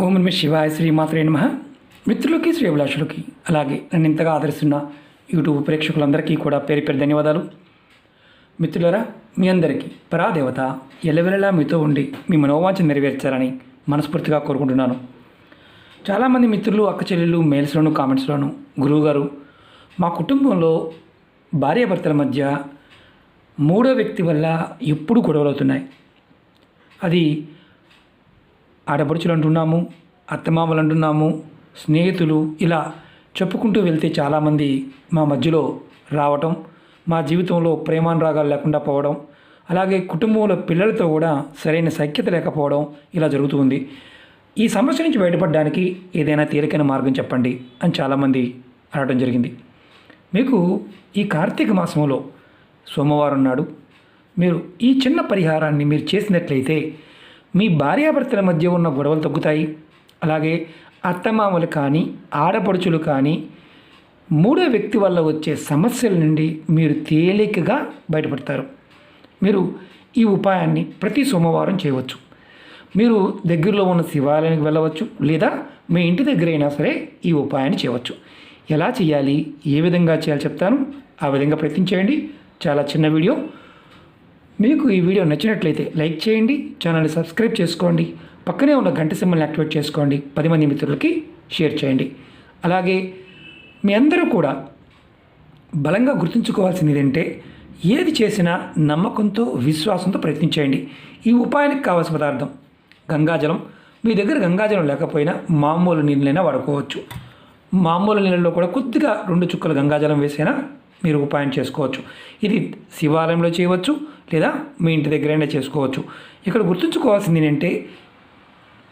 ఓం నమ శివాయ శ్రీమాత్రే నమ. మిత్రులకి శ్రీభిలాషులకి అలాగే నన్ను ఇంతగా ఆదరిస్తున్న యూట్యూబ్ ప్రేక్షకులందరికీ కూడా పేరు పేరు ధన్యవాదాలు. మిత్రులరా మీ అందరికీ పరాదేవత ఎలవెలలా మీతో ఉండి మీ మనోవాంఛ నెరవేర్చాలని మనస్ఫూర్తిగా కోరుకుంటున్నాను. చాలామంది మిత్రులు అక్క చెల్లెళ్ళు మెయిల్స్లోను కామెంట్స్లోను గురువుగారు మా కుటుంబంలో భార్యాభర్తల మధ్య మూడో వ్యక్తి వల్ల ఎప్పుడు గొడవలు అవుతున్నాయి. అది ఆడపడుచులు అంటున్నాము అత్తమామలు అంటున్నాము స్నేహితులు ఇలా చెప్పుకుంటూ వెళ్తే చాలామంది మా మధ్యలో రావటం మా జీవితంలో ప్రేమానురాగాలు లేకుండా పోవడం అలాగే కుటుంబంలో పిల్లలతో కూడా సరైన సఖ్యత లేకపోవడం ఇలా జరుగుతుంది ఈ సమస్య నుంచి బయటపడడానికి ఏదైనా తేలికైన మార్గం చెప్పండి అని చాలామంది అడగడం జరిగింది. మీకు ఈ కార్తీక మాసంలో సోమవారం నాడు మీరు ఈ చిన్న పరిహారాన్ని మీరు చేసినట్లయితే మీ భార్యాభర్తల మధ్య ఉన్న గొడవలు తగ్గుతాయి. అలాగే అత్తమామలు కానీ ఆడపడుచులు కానీ మూడో వ్యక్తి వల్ల వచ్చే సమస్యల నుండి మీరు తేలికగా బయటపడతారు. మీరు ఈ ఉపాయాన్ని ప్రతి సోమవారం చేయవచ్చు. మీరు దగ్గరలో ఉన్న శివాలయానికి వెళ్ళవచ్చు లేదా మీ ఇంటి దగ్గర అయినా సరే ఈ ఉపాయాన్ని చేయవచ్చు. ఎలా చేయాలి? ఏ విధంగా చేయాలి చెప్తాను? ఆ విధంగా ప్రయత్నించేయండి. చాలా చిన్న వీడియో. మీకు ఈ వీడియో నచ్చినట్లయితే లైక్ చేయండి ఛానల్ని సబ్స్క్రైబ్ చేసుకోండి పక్కనే ఉన్న గంట సింబల్ని యాక్టివేట్ చేసుకోండి పది మంది మిత్రులకి షేర్ చేయండి. అలాగే మీ అందరూ కూడా బలంగా గుర్తుంచుకోవాల్సింది ఏంటంటే ఏది చేసినా నమ్మకంతో విశ్వాసంతో ప్రయత్నించేయండి ఈ ఉపాయానికి కావాల్సిన పదార్థం గంగాజలం. మీ దగ్గర గంగాజలం లేకపోయినా మామూలు నీళ్ళైనా వాడుకోవచ్చు. మామూలు నీళ్ళలో కూడా కొద్దిగా రెండు చుక్కలు గంగాజలం వేసైనా మీరు ఉపాయం చేసుకోవచ్చు. ఇది శివాలయంలో చేయవచ్చు లేదా మీ ఇంటి దగ్గరైనా చేసుకోవచ్చు. ఇక్కడ గుర్తుంచుకోవాల్సింది ఏంటంటే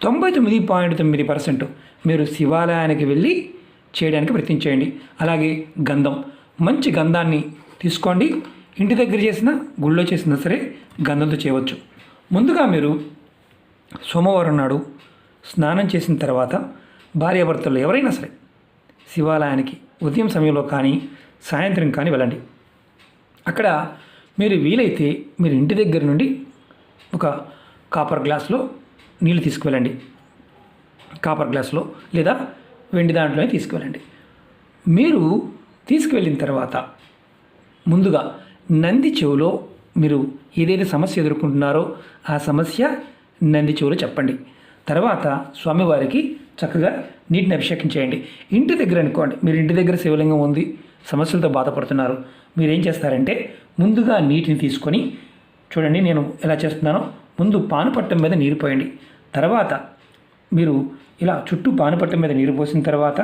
తొంభై తొమ్మిది పాయింట్ తొమ్మిది పర్సెంట్ మీరు శివాలయానికి వెళ్ళి చేయడానికి ప్రయత్నించేయండి అలాగే గంధం. మంచి గంధాన్ని తీసుకోండి. ఇంటి దగ్గర చేసిన గుళ్ళో చేసినా సరే గంధంతో చేయవచ్చు. ముందుగా మీరు సోమవారం నాడు స్నానం చేసిన తర్వాత భార్యాభర్తలు ఎవరైనా సరే శివాలయానికి ఉదయం సమయంలో కానీ సాయంత్రం కానీ వెళ్ళండి. అక్కడ మీరు వీలైతే మీరు ఇంటి దగ్గర నుండి ఒక కాపర్ గ్లాస్లో నీళ్ళు తీసుకువెళ్ళండి. కాపర్ గ్లాస్లో లేదా వెండి దాంట్లోనే తీసుకువెళ్ళండి. మీరు తీసుకువెళ్ళిన తర్వాత ముందుగా నంది చెవులో మీరు ఏదైతే సమస్య ఎదుర్కొంటున్నారో ఆ సమస్య నంది చెవులో చెప్పండి. తర్వాత స్వామివారికి చక్కగా నీటిని అభిషేకం చేయండి. ఇంటి దగ్గర అనుకోండి మీరు ఇంటి దగ్గర శివలింగం ఉంది సమస్యలతో బాధపడుతున్నారు మీరు ఏం చేస్తారంటే ముందుగా నీటిని తీసుకొని చూడండి నేను ఎలా చేస్తున్నానో ముందు పానుపట్టం మీద నీరు పోయండి. తర్వాత మీరు ఇలా చుట్టూ పానుపట్టం మీద నీరు పోసిన తర్వాత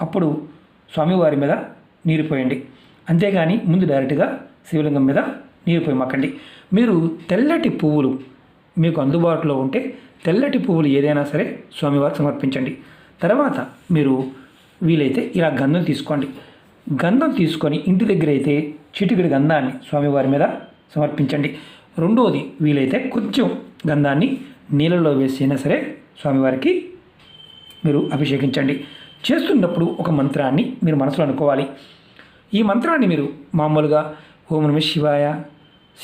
అప్పుడు స్వామివారి మీద నీరు పోయండి. అంతేగాని ముందు డైరెక్ట్గా శివలింగం మీద నీరు పోయమాకండి. మీరు తెల్లటి పువ్వులు మీకు అందుబాటులో ఉంటే తెల్లటి పువ్వులు ఏదైనా సరే స్వామివారికి సమర్పించండి. తర్వాత మీరు వీలైతే ఇలా గంధం తీసుకోండి. గంధం తీసుకొని ఇంటి దగ్గర అయితే చిటికిడి గంధాన్ని స్వామివారి మీద సమర్పించండి. రెండవది వీలైతే కొంచెం గంధాన్ని నీళ్ళలో వేసి అయినా సరే స్వామివారికి మీరు అభిషేకించండి. చేస్తున్నప్పుడు ఒక మంత్రాన్ని మీరు మనసులో అనుకోవాలి. ఈ మంత్రాన్ని మీరు మామూలుగా ఓం నమ శివాయ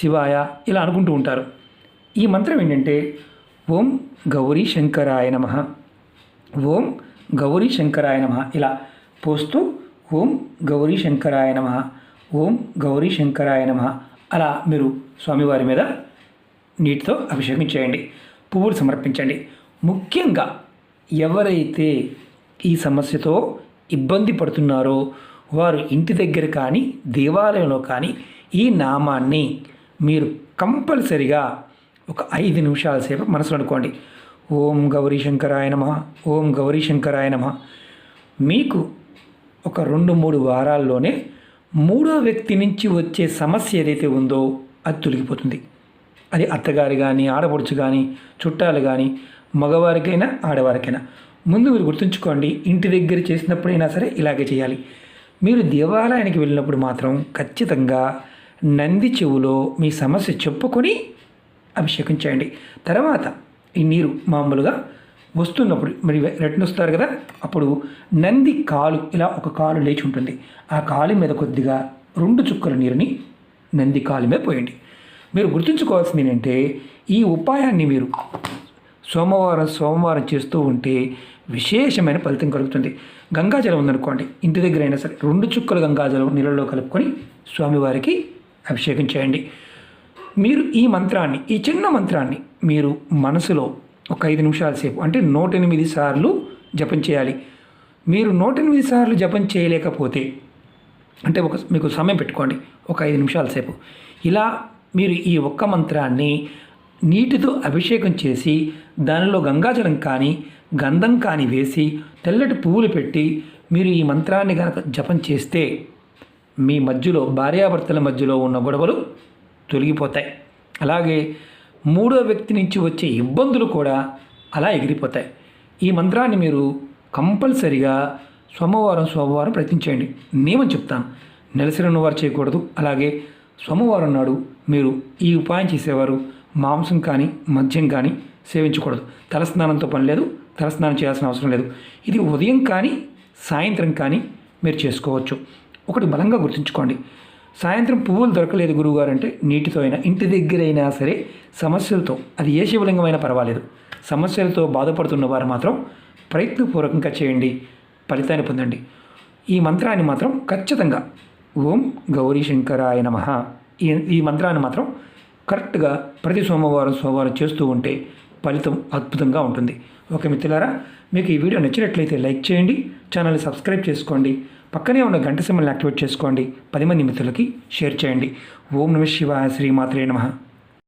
శివాయ ఇలా అనుకుంటూ ఉంటారు. ఈ మంత్రం ఏంటంటే ఓం గౌరీ శంకరాయ నమ. ఓం గౌరీ శంకరాయ నమ. ఇలా పోస్తూ ఓం గౌరీ శంకరాయ నమ ఓం గౌరీ శంకరాయ నమ. అలా మీరు స్వామివారి మీద నీటితో అభిషేకం చేయండి. పువ్వులు సమర్పించండి. ముఖ్యంగా ఎవరైతే ఈ సమస్యతో ఇబ్బంది పడుతున్నారో వారు ఇంటి దగ్గర కానీ దేవాలయంలో కానీ ఈ నామాన్ని మీరు కంపల్సరిగా ఒక ఐదు నిమిషాల సేపు మనసులో అనుకోండి. ఓం గౌరీ శంకరాయ నమ ఓం గౌరీ శంకరాయ నమ. మీకు ఒక రెండు మూడు వారాల్లోనే మూడో వ్యక్తి నుంచి వచ్చే సమస్య ఏదైతే ఉందో అది తొలగిపోతుంది. అది అత్తగారు కానీ ఆడపడుచు కానీ చుట్టాలు కానీ మగవారికైనా ఆడవారికైనా. ముందు మీరు గుర్తుంచుకోండి ఇంటి దగ్గర చేసినప్పుడైనా సరే ఇలాగే చేయాలి. మీరు దేవాలయానికి వెళ్ళినప్పుడు మాత్రం ఖచ్చితంగా నంది చెవులో మీ సమస్య చెప్పుకొని అభిషేకం చేయండి తర్వాత ఈ నీరు మామూలుగా వస్తున్నప్పుడు మరి రిటర్న్ వస్తారు కదా అప్పుడు నంది కాలు ఇలా ఒక కాలు లేచి ఉంటుంది. ఆ కాలు మీద కొద్దిగా రెండు చుక్కల నీరుని నంది కాలు మీద పోయండి. మీరు గుర్తుంచుకోవాల్సింది ఏంటంటే ఈ ఉపాయాన్ని మీరు సోమవారం సోమవారం చేస్తూ ఉంటే విశేషమైన ఫలితం కలుగుతుంది. గంగాజలం ఉందనుకోండి ఇంటి దగ్గర అయినా సరే రెండు చుక్కలు గంగాజలం నీళ్ళలో కలుపుకొని స్వామివారికి అభిషేకం చేయండి. మీరు ఈ మంత్రాన్ని ఈ చిన్న మంత్రాన్ని మీరు మనసులో ఒక ఐదు నిమిషాల సేపు అంటే నూట ఎనిమిది సార్లు జపం చేయాలి. మీరు నూట ఎనిమిది సార్లు జపం చేయలేకపోతే అంటే ఒక మీకు సమయం పెట్టుకోండి ఒక ఐదు నిమిషాల సేపు. ఇలా మీరు ఈ ఒక్క మంత్రాన్ని నీటితో అభిషేకం చేసి దానిలో గంగాజలం కానీ గంధం కానీ వేసి తెల్లటి పువ్వులు పెట్టి మీరు ఈ మంత్రాన్ని కనుక జపం చేస్తే మీ మధ్యలో భార్యాభర్తల మధ్యలో ఉన్న గొడవలు తొలగిపోతాయి. అలాగే మూడో వ్యక్తి నుంచి వచ్చే ఇబ్బందులు కూడా అలా ఎగిరిపోతాయి. ఈ మంత్రాన్ని మీరు కంపల్సరిగా సోమవారం సోమవారం ప్రయత్నించండి. నియమం చెప్తాను. నెలసరి ఉన్నవారు చేయకూడదు. అలాగే సోమవారం నాడు మీరు ఈ ఉపాయం చేసేవారు. మాంసం కానీ మద్యం కానీ సేవించకూడదు. తలస్నానంతో పని లేదు. తలస్నానం చేయాల్సిన అవసరం లేదు. ఇది ఉదయం కానీ సాయంత్రం కానీ మీరు చేసుకోవచ్చు. ఒకటి బలంగా గుర్తుంచుకోండి. సాయంత్రం పువ్వులు దొరకలేదు గురువుగారు అంటే నీటితో అయినా ఇంటి దగ్గర అయినా సరే సమస్యలతో అది ఏ శివలింగమైనా పర్వాలేదు. సమస్యలతో బాధపడుతున్న వారు మాత్రం ప్రయత్నపూర్వకంగా చేయండి ఫలితాన్ని పొందండి. ఈ మంత్రాన్ని మాత్రం ఖచ్చితంగా ఓం గౌరీ శంకరాయ నమ. ఈ ఈ మంత్రాన్ని మాత్రం కరెక్ట్గా ప్రతి సోమవారం సోమవారం చేస్తూ ఉంటే ఫలితం అద్భుతంగా ఉంటుంది. ఓకే మిత్రులారా మీకు ఈ వీడియో నచ్చినట్లయితే లైక్ చేయండి ఛానల్ని సబ్స్క్రైబ్ చేసుకోండి పక్కనే ఉన్న గంట సింబల్ని యాక్టివేట్ చేసుకోండి పది మంది మిత్రులకి షేర్ చేయండి. ఓం నమ శివాయ శ్రీమాత్రే నమః.